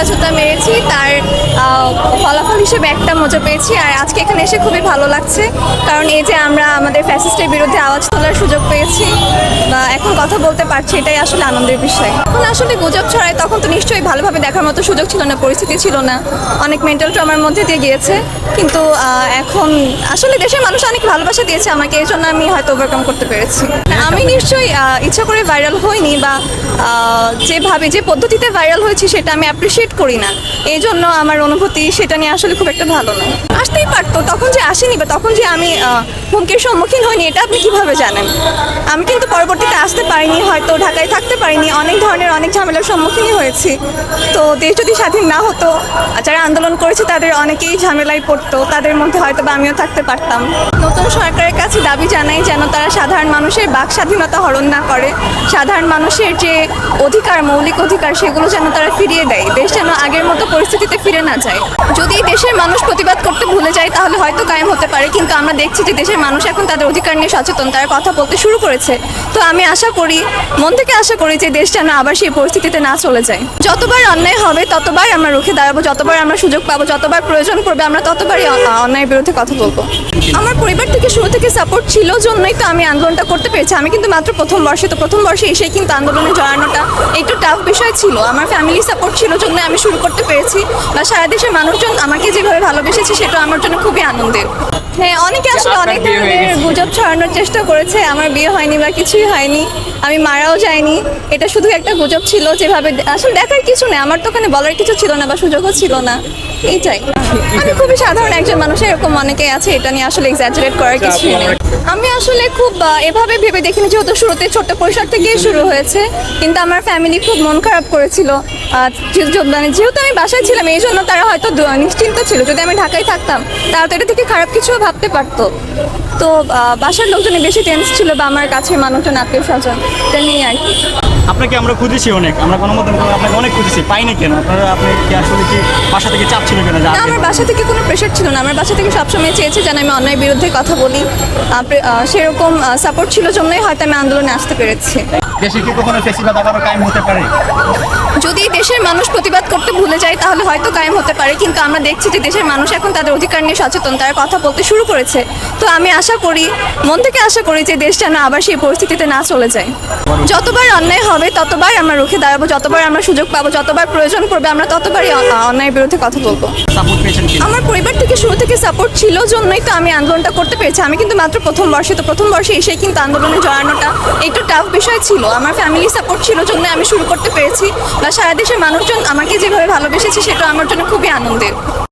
absolutamente tá. হিসেবে একটা মজা পেয়েছি, আর আজকে এখানে এসে খুবই ভালো লাগছে। কারণ এই যে আমরা আমাদের ফ্যাসিস্টের বিরুদ্ধে আওয়াজ তোলার সুযোগ পেয়েছি, বা এখন কথা বলতে পারছি, এটাই আসলে আনন্দের বিষয়। এখন আসলে গুজব ছড়ায়, তখন তো নিশ্চয়ই ভালোভাবে দেখার মতো সুযোগ ছিল না, পরিস্থিতি ছিল না। অনেক মেন্টাল ট্রমার মধ্যে দিয়ে গিয়েছে। কিন্তু এখন আসলে দেশের মানুষ অনেক ভালোবাসা দিয়েছে আমাকে, এই জন্য আমি হয়তো ওভারকাম করতে পেরেছি। আমি নিশ্চয়ই ইচ্ছা করে ভাইরাল হইনি, বা যেভাবে, যে পদ্ধতিতে ভাইরাল হয়েছি, সেটা আমি অ্যাপ্রিসিয়েট করি না। এই জন্য আমার অনুভূতি, সেটা নিয়ে আসলে খুব একটা ভালো না আসতেই পারতো, তখন যে আসেনি বা তখন যে আমি হুমকির সম্মুখীন হইনি, এটা আপনি কীভাবে জানেন? আমি কিন্তু পরবর্তীতে আসতে পারিনি, হয়তো ঢাকায় থাকতে পারিনি, অনেক ধরনের অনেক ঝামেলার সম্মুখীনই হয়েছি। তো দেশ যদি স্বাধীন না হতো, যারা আন্দোলন করেছে তাদের অনেকেই ঝামেলায় পড়তো, তাদের মধ্যে হয়তো বা আমিও থাকতে পারতাম। নতুন সরকারের কাছে দাবি জানাই যেন তারা সাধারণ মানুষের বাক স্বাধীনতা হরণ না করে, সাধারণ মানুষের যে অধিকার, মৌলিক অধিকার, সেগুলো যেন তারা ফিরিয়ে দেয়। দেশ যেন আগের মতো পরিস্থিতিতে ফিরে না যায়। যদি দেশের মানুষ প্রতিবাদ করতে ভুলে যায়, তাহলে হয়তো কায়েম হতে পারে। কিন্তু আমরা দেখছি যে দেশের মানুষ এখন তাদের অধিকার নিয়ে সচেতন, তারা কথা বলতে শুরু করেছে। তো আমি আশা করি, মন থেকে আশা করি যে দেশ যেন আবার সেই পরিস্থিতিতে না চলে যায়। যতবার অন্যায় হবে, ততবার আমরা রুখে দাঁড়াবো, যতবার আমরা সুযোগ পাবো, যতবার প্রয়োজন পড়বে, আমরা ততবারই অন্যায়ের বিরুদ্ধে কথা বলব। আমার পরিবার থেকে শুরু থেকে সাপোর্ট ছিল জন্যই তো আমি আন্দোলনটা করতে পেরেছি। আমি কিন্তু মাত্র প্রথম বর্ষে, তো প্রথম বর্ষে এসেই কিন্তু আন্দোলনে জড়ানোটা একটু টাফ বিষয় ছিল। আমার ফ্যামিলি সাপোর্ট ছিল জন্য আমি শুরু করতে পেরেছি। বা সারা দেশের মানুষজন আমাকে যেভাবে ভালোবেসেছে সেটা আমার জন্য খুবই আনন্দের। হ্যাঁ অনেকে আসলে অনেক ধরনের গেছে। চেষ্টা করেছে আমার বিয়ে হয়নি বা কিছুই হয়নি আমি মারাও যাইনি। এটা শুধু একটা গুজব ছিল যেভাবে আসলে দেখার কিছু নেই আমার তো ওখানে বলার কিছু ছিল না বা সুযোগও ছিল না। এইটাই। আমি খুবই সাধারণ একজন মানুষ এরকম অনেকেই আছে এটা নিয়ে আসলে এক্সাজারেট করার কিছুই নেই। আমি আসলে খুব এভাবে ভেবে দেখিনি যেহেতু শুরুতে ছোট্ট পরিসর থেকেই শুরু হয়েছে কিন্তু আমার ফ্যামিলি খুব মন খারাপ করেছিল। আহ, যে- যে- মানে যেহেতু আমি বাসায় ছিলাম এই জন্য তারা হয়তো নিশ্চিন্ত ছিল। যদি আমি ঢাকায় থাকতাম তারা তো এটা থেকে খারাপ কিছুও ভাবতে পারতো। তো আহ, বাসার লোকজনই বেশি টেন্স ছিল বা আমার কাছে মানুষজন আত্মীয় স্বজন এটা নিয়ে আর কি। আপনাকে আমরা খুঁজেছি অনেক আমরা কোনো গণমাধ্যম আপনাকে অনেক খুঁজেছি পাইনি কেন? আপনারা আপনি কি আসলে কি বাসা থেকে চাপ ছিল কেন? না আমার বাসা থেকে কোনো প্রেশার ছিল না আমার বাসা থেকে সবসময় চেয়েছে যেন আমি অন্যায় বিরুদ্ধে কথা বলি। সেরকম সাপোর্ট ছিল জন্যই হয়তো আমি আন্দোলনে আসতে পেরেছি। দেশে কি কখনো ফেসিবাদ আবারও কায়েম হতে পারে? দেশের মানুষ প্রতিবাদ করতে ভুলে যায় তাহলে হয়তো কায়েম হতে পারে। কিন্তু আমরা দেখছি যে দেশের মানুষ এখন তাদের অধিকার নিয়ে সচেতন তারা কথা বলতে শুরু করেছে। তো আমি আশা করি মন থেকে আশা করি যে দেশ যেন আবার সেই পরিস্থিতিতে না চলে যায়। যতবার অন্যায় হবে ততবার আমরা রুখে দাঁড়াবো যতবার আমরা সুযোগ পাবো যতবার প্রয়োজন পড়বে আমরা ততবারই অন্যায়ের বিরুদ্ধে কথা বলব। আমার পরিবার থেকে শুরু থেকে সাপোর্ট ছিল জন্যই তো আমি আন্দোলনটা করতে পেরেছি। আমি কিন্তু মাত্র প্রথম বর্ষে তো প্রথম বর্ষে এসেই কিন্তু আন্দোলনে জড়ানোটা একটু টাফ বিষয় ছিল। আমার ফ্যামিলি সাপোর্ট ছিল জন্য আমি শুরু করতে পেরেছি। বা সারা দেশের মানুষজন আমাকে যেভাবে ভালোবেসেছে, সেটা আমার জন্য খুবই আনন্দের।